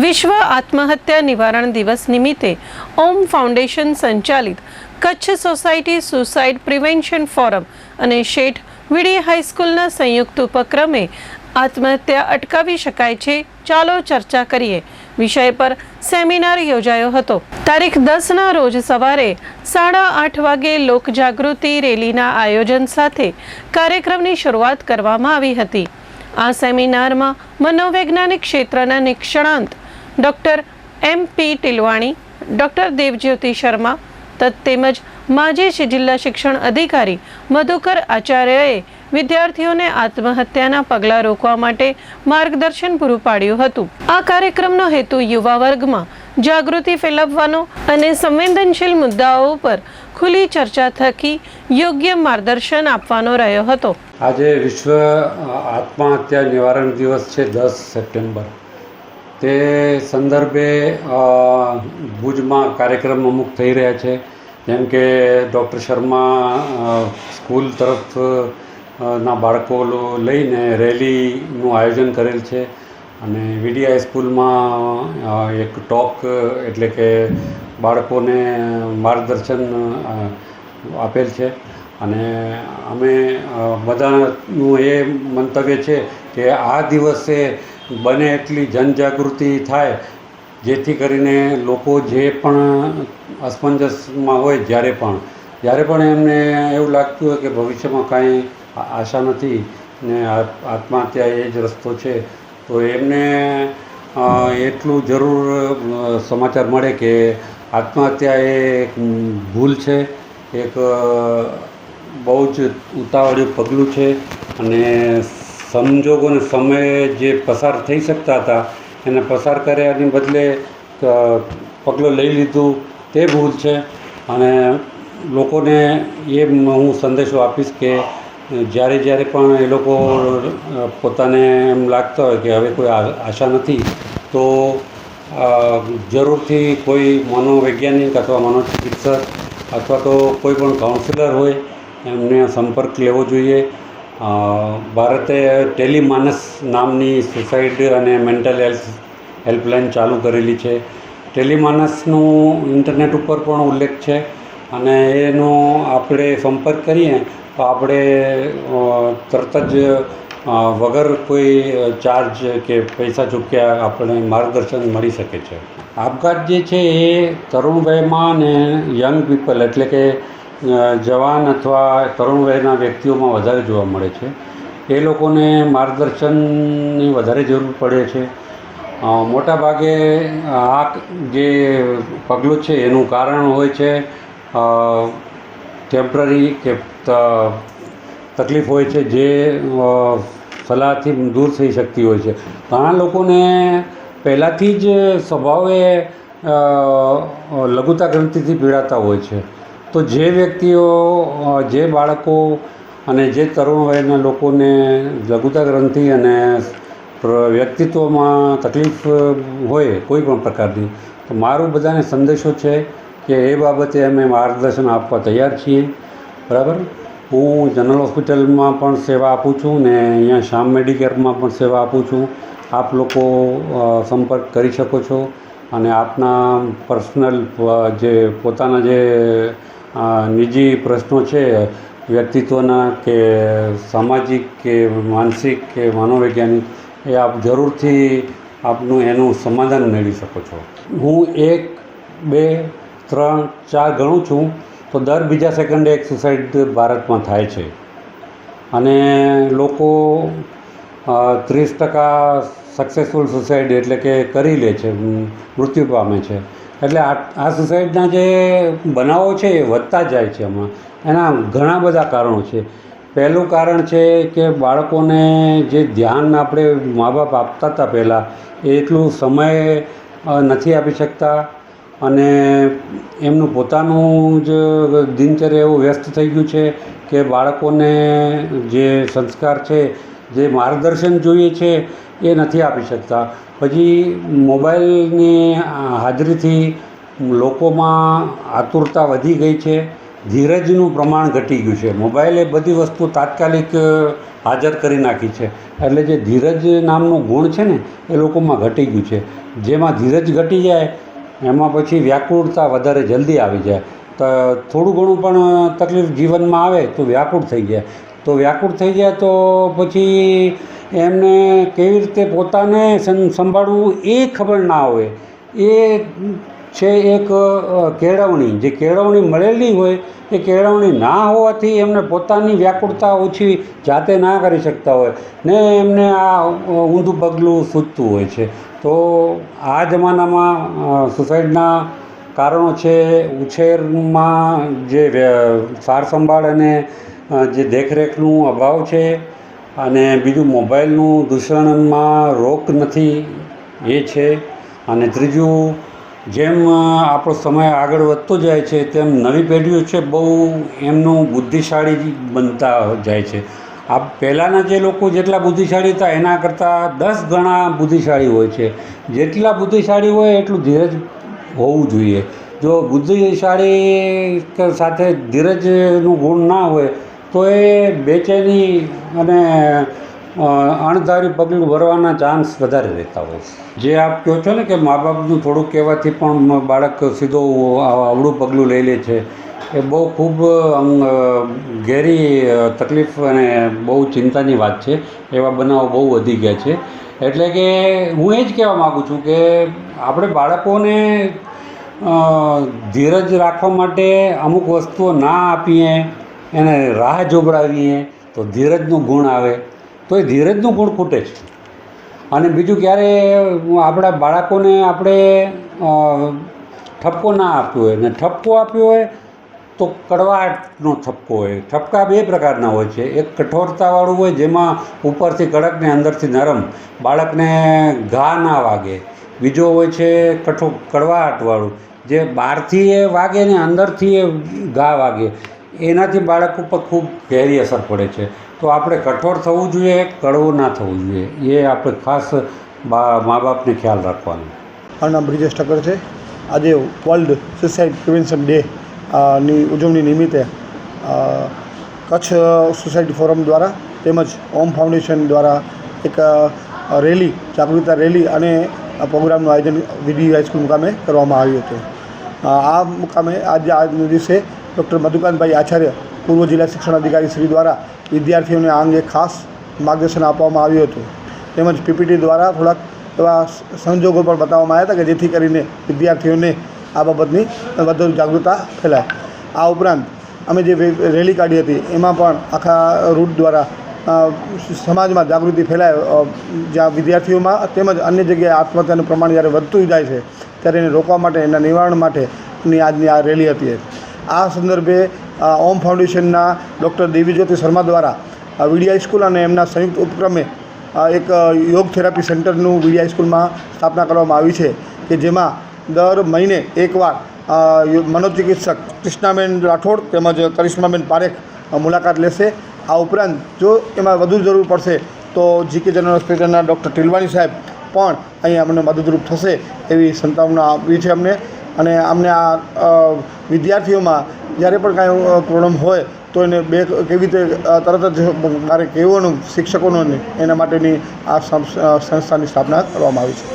વિશ્વ આત્મહત્યા નિવારણ દિવસ નિમિત્તે ઓમ ફાઉન્ડેશન સંચાલિત Kutch society suicide prevention forum અને શેઠ વીડી હાઈસ્કૂલના સંયુક્ત ઉપક્રમે આત્મહત્યા અટકાવી શકાય છે. ચાલો ચર્ચા કરીએ. વિષય પર સેમિનાર યોજાયો હતો. તારીખ દસના રોજ સવારે સાડા આઠ વાગે લોકજાગૃતિ રેલીના આયોજન સાથે કાર્યક્રમની શરૂઆત કરવામાં આવી હતી. આ સેમિનારમાં મનોવૈજ્ઞાનિક ક્ષેત્રના નિષ્ણાંત doctor M P Tilwani, doctor Devjyoti Sharma તેમજ માજી જિલ્લા શિક્ષણ અધિકારી મધુકર આચાર્યએ વિદ્યાર્થીઓને આત્મહત્યાના પગલાં રોકવા માટે માર્ગદર્શન પૂરું પાડ્યું હતું. આ કાર્યક્રમનો હેતુ યુવા વર્ગમાં જાગૃતિ ફેલાવવાનો અને સંવેદનશીલ મુદ્દાઓ પર ખુલ્લી ચર્ચા થકી યોગ્ય માર્ગદર્શન આપવાનો રહ્યો હતો. આજે વિશ્વ આત્મહત્યા નિવારણ દિવસ છે દસ સપ્ટેમ્બર. તે સંદર્ભે ભુજમાં કાર્યક્રમ અમુક થઈ રહ્યા છે. જેમ કે ડૉક્ટર શર્મા સ્કૂલ તરફ ના બાળકો લઈને રેલીનું આયોજન કરેલ છે. અને વીડીઆઈ સ્કૂલમાં એક ટોક, એટલે કે બાળકોને માર્ગદર્શન આપેલ છે. અને અમે બધાનું એ મંતવ્ય છે કે આ દિવસે બને એટલી જનજાગૃતિ થાય, જેથી કરીને લોકો જે પણ અસમંજસમાં હોય જ્યારે પણ જ્યારે પણ એમને એવું લાગતું હોય કે ભવિષ્યમાં કાંઈ આશા નથી ને આત્મહત્યા એ જ રસ્તો છે, તો એમને એટલું જરૂર સમાચાર મળે કે આત્મહત્યા એ એક ભૂલ છે, એક બહુ જ ઉતાવળિયું પગલું છે અને સંજોગોને સમયે જે પસાર થઈ શકતા હતા, એને પસાર કર્યાની બદલે પગલું લઈ લીધું, તે ભૂલ છે. અને લોકોને એ હું સંદેશો આપીશ કે, જ્યારે જ્યારે પણ એ લોકો પોતાને એમ લાગતા હોય કે હવે કોઈ આશા નથી, તો જરૂરથી કોઈ મનોવૈજ્ઞાનિક અથવા મનોચિકિત્સક અથવા તો કોઈ પણ કાઉન્સિલર હોય, એમને સંપર્ક લેવો જોઈએ. ભારતે ટેલિમાનસ નામની સુસાઇડ અને મેન્ટલ હેલ્થ હેલ્પલાઇન ચાલુ કરેલી છે. ટેલિમાનસનું ઇન્ટરનેટ ઉપર પણ ઉલ્લેખ છે અને એનો આપણે સંપર્ક કરીએ તો આપણે તરત જ વગર કોઈ ચાર્જ કે પૈસા ચૂક્યા આપણે માર્ગદર્શન મળી શકે છે. આપઘાત જે છે એ તરુણ વયમાં અને યંગ પીપલ એટલે કે જવાન અથવા તરુણ વયના વ્યક્તિઓમાં વધારે જોવા મળે છે. એ લોકોને માર્ગદર્શનની વધારે જરૂર પડે છે. મોટાભાગે મોટા ભાગે આ જે પગલું છે એનું કારણ હોય છે ટેમ્પરરી કે તકલીફ હોય છે જે સલાહથી દૂર થઈ શકતી હોય છે. ઘણા લોકોને પહેલાંથી જ સ્વભાવે લઘુતા ગ્રંથિથી પીડાતા હોય છે. તો જે વ્યક્તિઓ જે બાળકો અને જે તરુણ વયના લોકોને લઘુતા ગ્રંથિ અને વ્યક્તિત્વમાં તકલીફ હોય કોઈ પણ પ્રકારની, તો મારો બધાને સંદેશો છે કે એ બાબતે અમે માર્ગદર્શન આપવા તૈયાર છીએ. બરાબર? હું જનરલ હોસ્પિટલમાં પણ સેવા આપું છું ને અહીંયા શ્યામ મેડિકેરમાં પણ સેવા આપું છું. આપ લોકો સંપર્ક કરી શકો છો અને આપના પર્સનલ જે પોતાના જે નિજી પ્રશ્નો છે, વ્યક્તિત્વના કે સામાજિક કે માનસિક કે મનોવૈજ્ઞાનિક, એ આપ જરૂરથી આપનું એનું સમાધાન મેળવી શકો છો. હું એક, બે, ત્રણ, ચાર ગણું છું, તો દર બીજા સેકન્ડે એક સુસાઇડ ભારતમાં થાય છે. અને લોકો ત્રીસ ટકા સક્સેસફુલ સુસાઇડ એટલે કે કરી લે છે મૃત્યુ પામે છે. એટલે આ આ સુસાઇડના જે બનાવો છે એ વધતા જાય છે હમણાં એના ઘણા બધા કારણો છે. પહેલું કારણ છે કે બાળકોને જે ધ્યાન આપણે મા બાપ આપતા હતા પહેલાં એટલું સમય નથી આપી શકતા અને એમનું પોતાનું જ દિનચર્યા એવું વ્યસ્ત થઈ ગયું છે કે બાળકોને જે સંસ્કાર છે જે માર્ગદર્શન જોઈએ છે એ નથી આપી શકતા. પછી મોબાઈલની હાજરીથી લોકોમાં આતુરતા વધી ગઈ છે. ધીરજનું પ્રમાણ ઘટી ગયું છે. મોબાઈલે બધી વસ્તુ તાત્કાલિક હાજર કરી નાખી છે. એટલે જે ધીરજ નામનો ગુણ છે ને, એ લોકોમાં ઘટી ગયું છે. જેમાં ધીરજ ઘટી જાય, એમાં પછી વ્યાકુળતા વધારે જલ્દી આવી જાય. તો, થોડું ઘણું પણ તકલીફ જીવનમાં આવે તો વ્યાકુળ થઈ જાય. તો વ્યાકુળ થઈ જાય તો પછી એમને કેવી રીતે પોતાને સંભાળવું એ ખબર ના હોય. એ છે એક કેળવણી. જે કેળવણી મળેલી હોય, એ કેળવણી ના હોવાથી એમને પોતાની વ્યાકુળતા ઓછી જાતે ના કરી શકતા હોય ને એમને આ ઊંધું પગલું સૂચતું હોય છે. તો આ જમાનામાં સુસાઇડના કારણો છે, ઉછેરમાં જે સાર સંભાળ અને જે દેખરેખનું અભાવ છે અને બીજું મોબાઈલનું દૂષણમાં રોક નથી, એ છે. અને ત્રીજું, જેમ આપણો સમય આગળ વધતો જાય છે, તેમ નવી પેઢીઓ છે બહુ એમનું બુદ્ધિશાળી બનતા જાય છે. આ પહેલાંના જે લોકો જેટલા બુદ્ધિશાળી હતા, એના કરતાં દસ ગણા બુદ્ધિશાળી હોય છે. જેટલા બુદ્ધિશાળી હોય, એટલું ધીરજ હોવું જોઈએ. જો બુદ્ધિશાળી સાથે ધીરજનું ગુણ ના હોય તો એ બેચેની અને અણધારી પગલું ભરવાના ચાન્સ વધારે રહેતા હોય છે. જે આપ કહો છો ને કે મા બાપનું થોડુંક કહેવાથી પણ બાળક સીધો અવળું પગલું લઈ લે છે, એ બહુ ખૂબ ઘેરી તકલીફ અને બહુ ચિંતાની વાત છે. એવા બનાવો બહુ વધી ગયા છે. એટલે કે હું એ જ કહેવા માગું છું કે આપણે બાળકોને ધીરજ રાખવા માટે અમુક વસ્તુઓ ના આપીએ. એને રાહ જોબડાવીએ તો ધીરજનો ગુણ આવે. તો એ ધીરજનું ગુણ ખૂટે છે અને બીજું ક્યારે આપણા બાળકોને આપણે ઠપકો ના આપ્યો હોય. ને ઠપકો આપ્યો હોય તો કડવાટનો ઠપકો હોય. ઠપકા બે પ્રકારના હોય છે. એક કઠોરતાવાળું હોય જેમાં ઉપરથી કડક ને અંદરથી નરમ. બાળકને ઘા ના વાગે. બીજો હોય છે કઠો, કડવાટવાળું. જે બહારથી એ વાગે ને અંદરથી એ ઘા વાગે. એનાથી બાળક ઉપર ખૂબ ઘેરી અસર પડે છે. તો આપણે કઠોર થવું જોઈએ, કડવું ના થવું જોઈએ. એ આપણે ખાસ બા, મા બાપને ખ્યાલ રાખવાનો. મારું નામ બ્રિજેશ ઠક્કર છે. આજે વર્લ્ડ સુસાઇડ પ્રિવેન્શન ડે ની ઉજવણી નિમિત્તે કચ્છ સોસાયટી ફોરમ દ્વારા તેમજ ઓમ ફાઉન્ડેશન દ્વારા એક રેલી, જાગૃતતા રેલી અને પ્રોગ્રામનું આયોજન વીડી હાઈસ્કૂલ મુકામે કરવામાં આવ્યું હતું. આ મુકામે આજે આજના દિવસે ડૉક્ટર મધુકાંતભાઈ આચાર્ય, પૂર્વ જિલ્લા શિક્ષણ અધિકારી શ્રી દ્વારા વિદ્યાર્થીઓને આ અંગે ખાસ માર્ગદર્શન આપવામાં આવ્યું હતું. તેમજ પીપીટી દ્વારા થોડાક એવા સંજોગો પણ બતાવવામાં આવ્યા હતા કે જેથી કરીને વિદ્યાર્થીઓને આ બાબતની વધુ જાગૃતતા ફેલાય. આ ઉપરાંત અમે જે રેલી કાઢી હતી, એમાં પણ આખા રૂટ દ્વારા સમાજમાં જાગૃતિ ફેલાય જ્યાં વિદ્યાર્થીઓમાં તેમજ અન્ય જગ્યાએ આત્મહત્યાનું પ્રમાણ જ્યારે વધતું જાય છે, ત્યારે એને રોકવા માટે, એના નિવારણ માટેની આજની આ રેલી હતી. આ સંદર્ભે ઓમ ફાઉન્ડેશનના ડૉક્ટર દેવીજ્યોતિ શર્મા દ્વારા અ, વીડી હાઈસ્કૂલ અને એમના સંયુક્ત ઉપક્રમે એક યોગ થેરાપી સેન્ટરનું વીડી સ્કૂલમાં સ્થાપના કરવામાં આવી છે કે જેમાં દર મહિને એકવાર મનોચિકિત્સક કૃષ્ણાબેન રાઠોડ તેમજ કરિશ્માબેન પારેખ મુલાકાત લેશે. આ ઉપરાંત જો એમાં વધુ જરૂર પડશે તો જીકે જનરલ હોસ્પિટલના ડૉક્ટર ટીલવાણી સાહેબ પણ અહીં અમને મદદરૂપ થશે એવી સંતાવના આપી છે અમને. અને અમને આ વિદ્યાર્થીઓમાં જ્યારે પણ કાંઈ પ્રોબ્લેમ હોય, તો એને બે કેવી રીતે તરત જ મારે કહેવાનું શિક્ષકોને એના માટેની આ સંસ- સંસ્થાની સ્થાપના કરવામાં આવી છે.